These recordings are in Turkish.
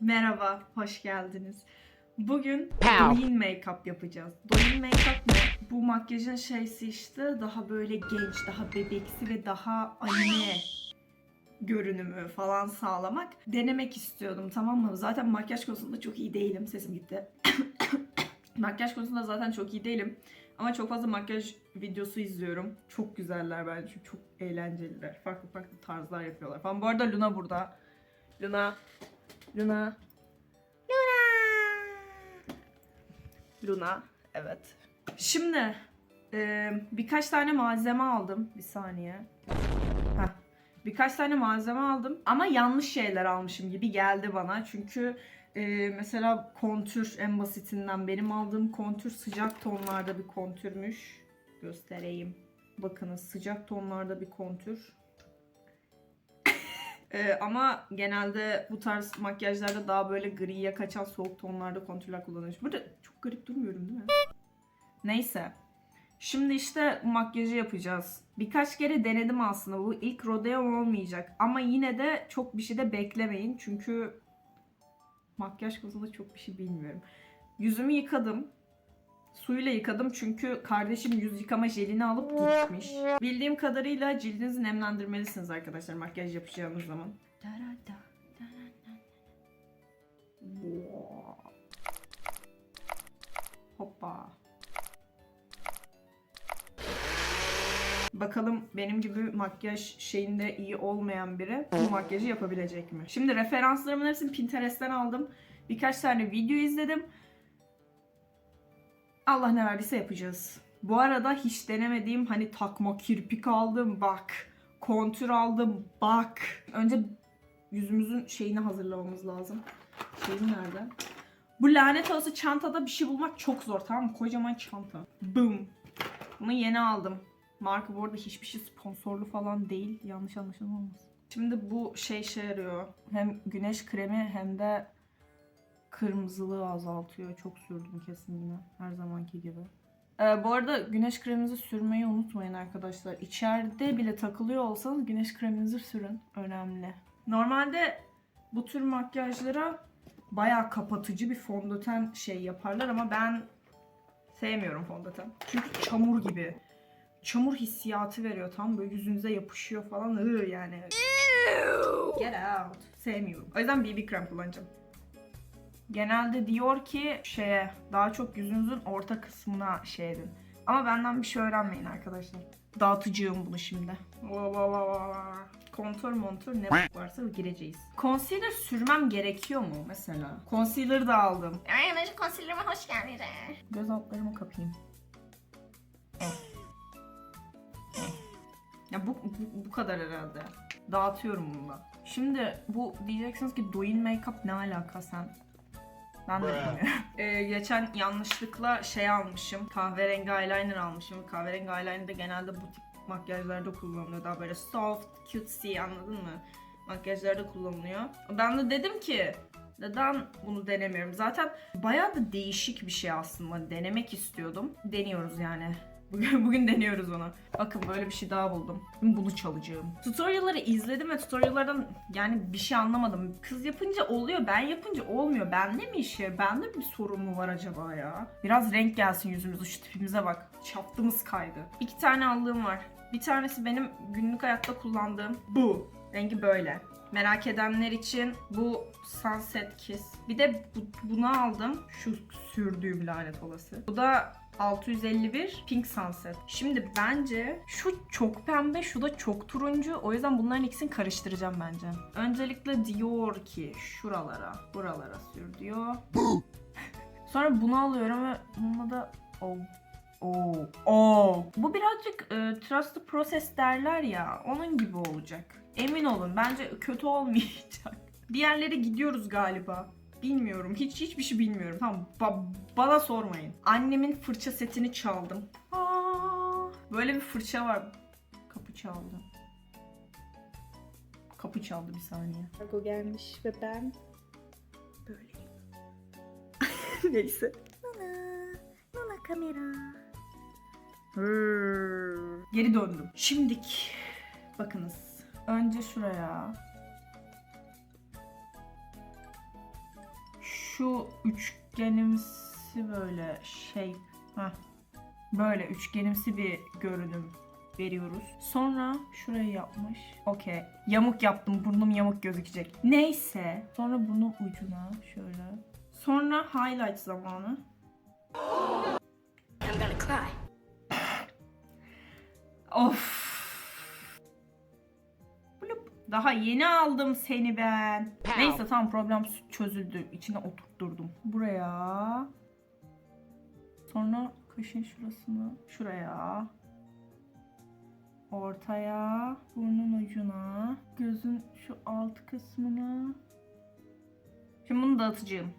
Merhaba, hoş geldiniz. Bugün. Doin Makeup yapacağız. Doin Makeup ne? Bu makyajın şeysi işte daha böyle genç, daha bebeksi ve daha anne görünümü falan sağlamak. Denemek istiyordum tamam mı? Zaten makyaj konusunda çok iyi değilim. Sesim gitti. makyaj konusunda zaten çok iyi değilim. Ama çok fazla makyaj videosu izliyorum. Çok güzeller bence. Çünkü çok eğlenceliler. Farklı farklı tarzlar yapıyorlar falan. Bu arada Luna burada. Luna. Luna. Luna. Luna. Evet. Şimdi e, birkaç tane malzeme aldım. Bir saniye. Heh. Birkaç tane malzeme aldım ama yanlış şeyler almışım gibi geldi bana. Çünkü e, mesela kontür en basitinden benim aldığım kontür sıcak tonlarda bir kontürmüş. Göstereyim. Bakınız sıcak tonlarda bir kontür. Ee, ama genelde bu tarz makyajlarda daha böyle griye kaçan soğuk tonlarda kontürler kullanılmış. Burada çok garip durmuyorum değil mi? Neyse. Şimdi işte makyajı yapacağız. Birkaç kere denedim aslında. Bu ilk rodeo olmayacak. Ama yine de çok bir şey de beklemeyin. Çünkü makyaj konusunda çok bir şey bilmiyorum. Yüzümü yıkadım. Suyla yıkadım çünkü kardeşim yüz yıkama jelini alıp gitmiş. Bildiğim kadarıyla cildinizi nemlendirmelisiniz arkadaşlar makyaj yapacağınız zaman. Hoppa. Bakalım benim gibi makyaj şeyinde iyi olmayan biri bu makyajı yapabilecek mi? Şimdi referanslarımın hepsini Pinterest'ten aldım. Birkaç tane video izledim. Allah ne verdiyse yapacağız. Bu arada hiç denemediğim hani takma kirpik aldım bak. Kontür aldım bak. Önce yüzümüzün şeyini hazırlamamız lazım. Şeyim nerede? Bu lanet olası çantada bir şey bulmak çok zor tamam mı? Kocaman çanta. Boom. Bunu yeni aldım. Marka bu arada hiçbir şey sponsorlu falan değil. Yanlış anlaşılma olmasın. Şimdi bu şey işe yarıyor. Hem güneş kremi hem de kırmızılığı azaltıyor. Çok sürdüm kesin yine. Her zamanki gibi. Ee, bu arada güneş kreminizi sürmeyi unutmayın arkadaşlar. İçeride bile takılıyor olsanız güneş kreminizi sürün. Önemli. Normalde bu tür makyajlara bayağı kapatıcı bir fondöten şey yaparlar ama ben sevmiyorum fondöten. Çünkü çamur gibi. Çamur hissiyatı veriyor tam böyle yüzünüze yapışıyor falan. Iı yani. Get out. Sevmiyorum. O yüzden BB krem kullanacağım. Genelde diyor ki şeye daha çok yüzünüzün orta kısmına şey edin. Ama benden bir şey öğrenmeyin arkadaşlar. Dağıtıcığım bunu şimdi. Va va va va. Kontör montör ne varsa gireceğiz. Concealer sürmem gerekiyor mu mesela? Concealer da aldım. Arkadaşlar konserlerime hoş geldiniz. Göz altlarımı kapayım. Eh. Eh. Ya bu, bu, bu kadar herhalde. Dağıtıyorum bunu da. Şimdi bu diyeceksiniz ki Doin Makeup ne alaka sen? Ben de bilmiyorum. Ee, geçen yanlışlıkla şey almışım. Kahverengi eyeliner almışım. Kahverengi eyeliner de genelde bu tip makyajlarda kullanılıyor. Daha böyle soft, cutesy anladın mı? Makyajlarda kullanılıyor. Ben de dedim ki neden bunu denemiyorum? Zaten bayağı da değişik bir şey aslında. Denemek istiyordum. Deniyoruz yani. Bugün, bugün deniyoruz onu. Bakın böyle bir şey daha buldum. Bunu çalacağım. Tutorial'ları izledim ve tutorial'lardan yani bir şey anlamadım. Kız yapınca oluyor, ben yapınca olmuyor. Bende mi işe? Bende bir sorun mu var acaba ya? Biraz renk gelsin yüzümüze, şu tipimize bak. Çaptığımız kaydı. İki tane aldığım var. Bir tanesi benim günlük hayatta kullandığım bu. Rengi böyle. Merak edenler için bu Sunset Kiss. Bir de bu, bunu aldım. Şu sürdüğüm lanet olası. Bu da 651 Pink Sunset. Şimdi bence şu çok pembe, şu da çok turuncu. O yüzden bunların ikisini karıştıracağım bence. Öncelikle diyor ki şuralara, buralara sür diyor. Sonra bunu alıyorum ve bununla da oh. Oo. Oo. Bu birazcık e, trust the derler ya. Onun gibi olacak. Emin olun bence kötü olmayacak. Diğerleri gidiyoruz galiba. Bilmiyorum. Hiç hiçbir şey bilmiyorum. Tamam. ba- bana sormayın. Annemin fırça setini çaldım. Aa, böyle bir fırça var. Kapı çaldı. Kapı çaldı bir saniye. Kargo gelmiş ve ben Böyleyim. Neyse. Nana kamera. Hırr. Geri döndüm. Şimdik. Bakınız. Önce şuraya. Şu üçgenimsi böyle shape. Heh. Böyle üçgenimsi bir görünüm veriyoruz. Sonra şurayı yapmış. Okey. Yamuk yaptım. Burnum yamuk gözükecek. Neyse. Sonra bunun ucuna şöyle. Sonra highlight zamanı. I'm gonna cry. Of. Daha yeni aldım seni ben. Neyse tamam problem çözüldü. İçine oturtturdum. Buraya. Sonra kaşın şurasını şuraya. Ortaya. Burnun ucuna. Gözün şu alt kısmına. Şimdi bunu dağıtacağım.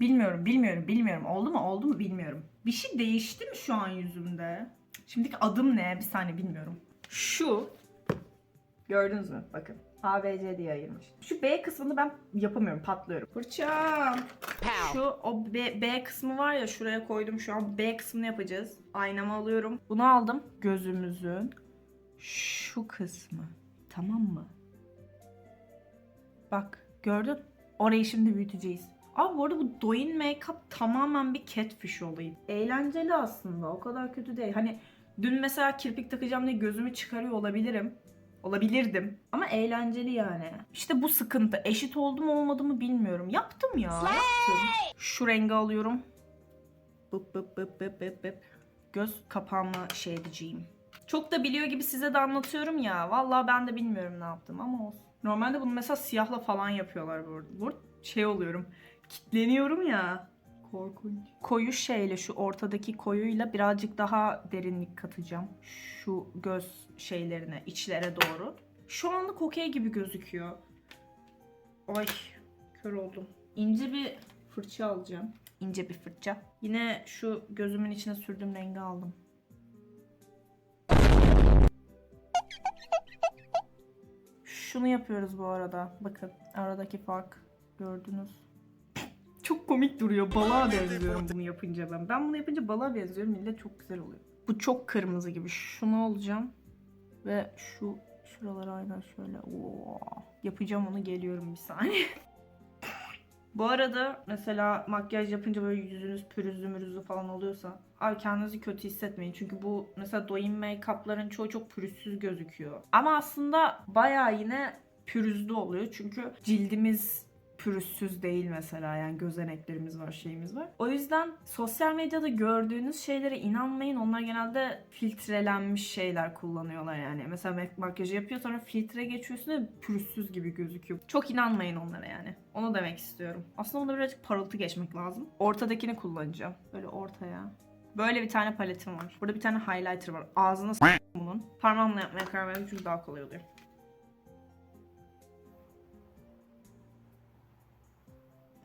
Bilmiyorum, bilmiyorum, bilmiyorum. Oldu mu, oldu mu bilmiyorum. Bir şey değişti mi şu an yüzümde? Şimdiki adım ne? Bir saniye bilmiyorum. Şu. Gördünüz mü? Bakın. A, B, C diye ayırmış. Şu B kısmını ben yapamıyorum. Patlıyorum. Fırçam. Şu o B, B kısmı var ya şuraya koydum şu an. B kısmını yapacağız. Aynamı alıyorum. Bunu aldım. Gözümüzün şu kısmı. Tamam mı? Bak gördün? Orayı şimdi büyüteceğiz. Abi bu arada bu Doin Makeup tamamen bir catfish olayı. Eğlenceli aslında. O kadar kötü değil. Hani dün mesela kirpik takacağım diye gözümü çıkarıyor olabilirim. Olabilirdim. Ama eğlenceli yani. İşte bu sıkıntı. Eşit oldu mu olmadı mı bilmiyorum. Yaptım ya. Yaptım. Şu rengi alıyorum. Bıp bıp bıp bıp bıp bıp. Göz kapağımı şey edeceğim. Çok da biliyor gibi size de anlatıyorum ya. Vallahi ben de bilmiyorum ne yaptım ama olsun. Normalde bunu mesela siyahla falan yapıyorlar burada. Burada şey oluyorum. Kitleniyorum ya. Korkunç. Koyu şeyle şu ortadaki koyuyla birazcık daha derinlik katacağım. Şu göz şeylerine, içlere doğru. Şu anlık okey gibi gözüküyor. Ay kör oldum. İnce bir fırça alacağım. İnce bir fırça. Yine şu gözümün içine sürdüğüm rengi aldım. Şunu yapıyoruz bu arada. Bakın aradaki fark gördünüz. Çok komik duruyor. Balığa benziyorum bunu yapınca ben. Ben bunu yapınca balığa benziyorum. Millet çok güzel oluyor. Bu çok kırmızı gibi. Şunu alacağım. Ve şu şuralara aynen şöyle. Oo. Yapacağım onu geliyorum bir saniye. Bu arada mesela makyaj yapınca böyle yüzünüz pürüzlü mürüzlü falan oluyorsa abi kendinizi kötü hissetmeyin. Çünkü bu mesela doyum make-up'ların çoğu çok pürüzsüz gözüküyor. Ama aslında bayağı yine pürüzlü oluyor. Çünkü cildimiz pürüzsüz değil mesela yani gözeneklerimiz var şeyimiz var. O yüzden sosyal medyada gördüğünüz şeylere inanmayın. Onlar genelde filtrelenmiş şeyler kullanıyorlar yani. Mesela mak- makyajı yapıyor sonra filtre geçiyorsun ve pürüzsüz gibi gözüküyor. Çok inanmayın onlara yani. Onu demek istiyorum. Aslında onda birazcık parıltı geçmek lazım. Ortadakini kullanacağım. Böyle ortaya. Böyle bir tane paletim var. Burada bir tane highlighter var. Ağzına s- bunun. Parmağımla yapmaya karar verdim çünkü daha kolay oluyor.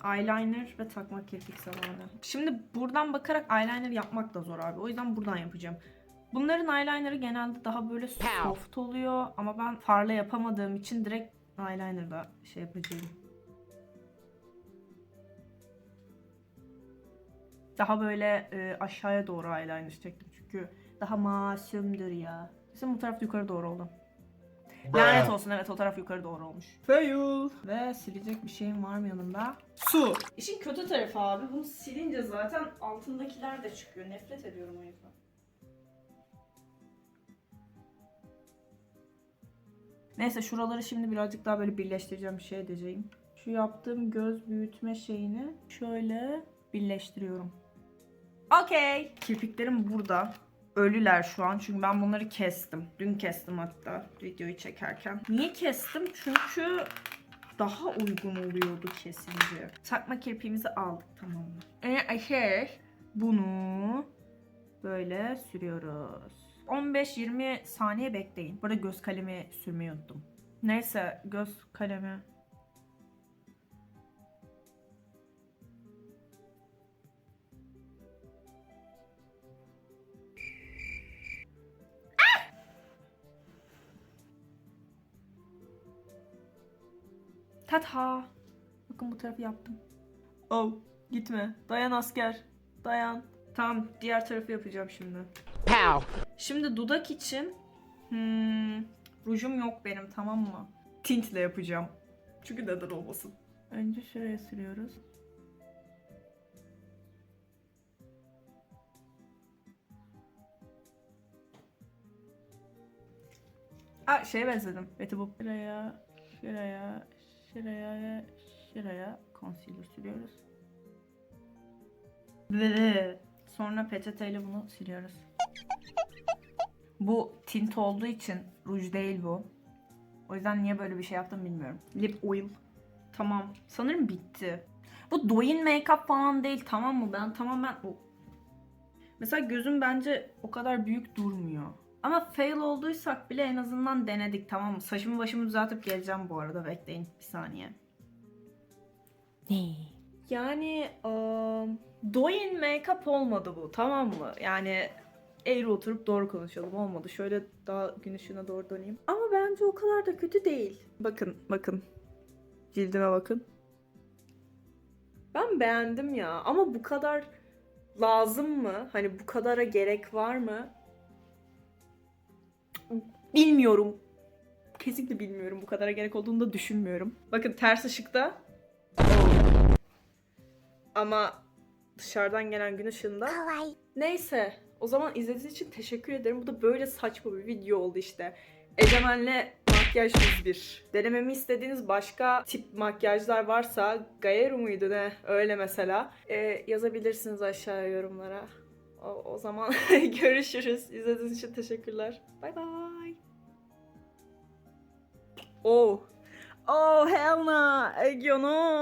Eyeliner ve takma kirpik zamanı. Şimdi buradan bakarak eyeliner yapmak da zor abi. O yüzden buradan yapacağım. Bunların eyelinerı genelde daha böyle soft oluyor ama ben farla yapamadığım için direkt eyeliner'da şey yapacağım. Daha böyle e, aşağıya doğru eyeliner çektim çünkü daha masumdur ya. Şimdi bu taraf yukarı doğru oldu. Lanet olsun evet o taraf yukarı doğru olmuş. Fail. Ve silecek bir şeyim var mı yanımda? Su. İşin kötü tarafı abi bunu silince zaten altındakiler de çıkıyor. Nefret ediyorum o yüzden. Neyse şuraları şimdi birazcık daha böyle birleştireceğim bir şey edeceğim. Şu yaptığım göz büyütme şeyini şöyle birleştiriyorum. Okey. Kirpiklerim burada. Ölüler şu an çünkü ben bunları kestim. Dün kestim hatta videoyu çekerken. Niye kestim? Çünkü daha uygun oluyordu kesince. Takma kirpiğimizi aldık tamam mı? Ee, şey, bunu böyle sürüyoruz. 15-20 saniye bekleyin. Burada göz kalemi sürmeyi unuttum. Neyse göz kalemi Tata. Bakın bu tarafı yaptım. Oh gitme. Dayan asker. Dayan. Tamam diğer tarafı yapacağım şimdi. Şimdi dudak için hmm, rujum yok benim tamam mı? Tintle yapacağım. Çünkü neden olmasın. Önce şuraya sürüyoruz. Aa şeye benzedim. Betty Boop. Şuraya, şuraya, şuraya, şuraya concealer sürüyoruz. Ve sonra peçeteyle bunu siliyoruz. Bu tint olduğu için ruj değil bu. O yüzden niye böyle bir şey yaptım bilmiyorum. Lip oil. Tamam. Sanırım bitti. Bu Doin make-up falan değil tamam mı? Ben tamamen o... Mesela gözüm bence o kadar büyük durmuyor. Ama fail olduysak bile en azından denedik tamam mı? Saçımı başımı düzeltip geleceğim bu arada. Bekleyin bir saniye. Ne? Yani um, Doin make-up olmadı bu tamam mı? Yani eğri oturup doğru konuşalım olmadı. Şöyle daha gün ışığına doğru döneyim. Ama bence o kadar da kötü değil. Bakın bakın. Cildime bakın. Ben beğendim ya ama bu kadar lazım mı? Hani bu kadara gerek var mı? Bilmiyorum. Kesinlikle bilmiyorum. Bu kadara gerek olduğunu da düşünmüyorum. Bakın ters ışıkta ama dışarıdan gelen gün ışığında. Neyse. O zaman izlediğiniz için teşekkür ederim. Bu da böyle saçma bir video oldu işte. Egemen'le makyaj 101. Denememi istediğiniz başka tip makyajlar varsa Gayeru muydu ne? Öyle mesela. Ee, yazabilirsiniz aşağıya yorumlara. O, o zaman görüşürüz. İzlediğiniz için teşekkürler. Bay bay. Oh. Oh hell no. Egyo no.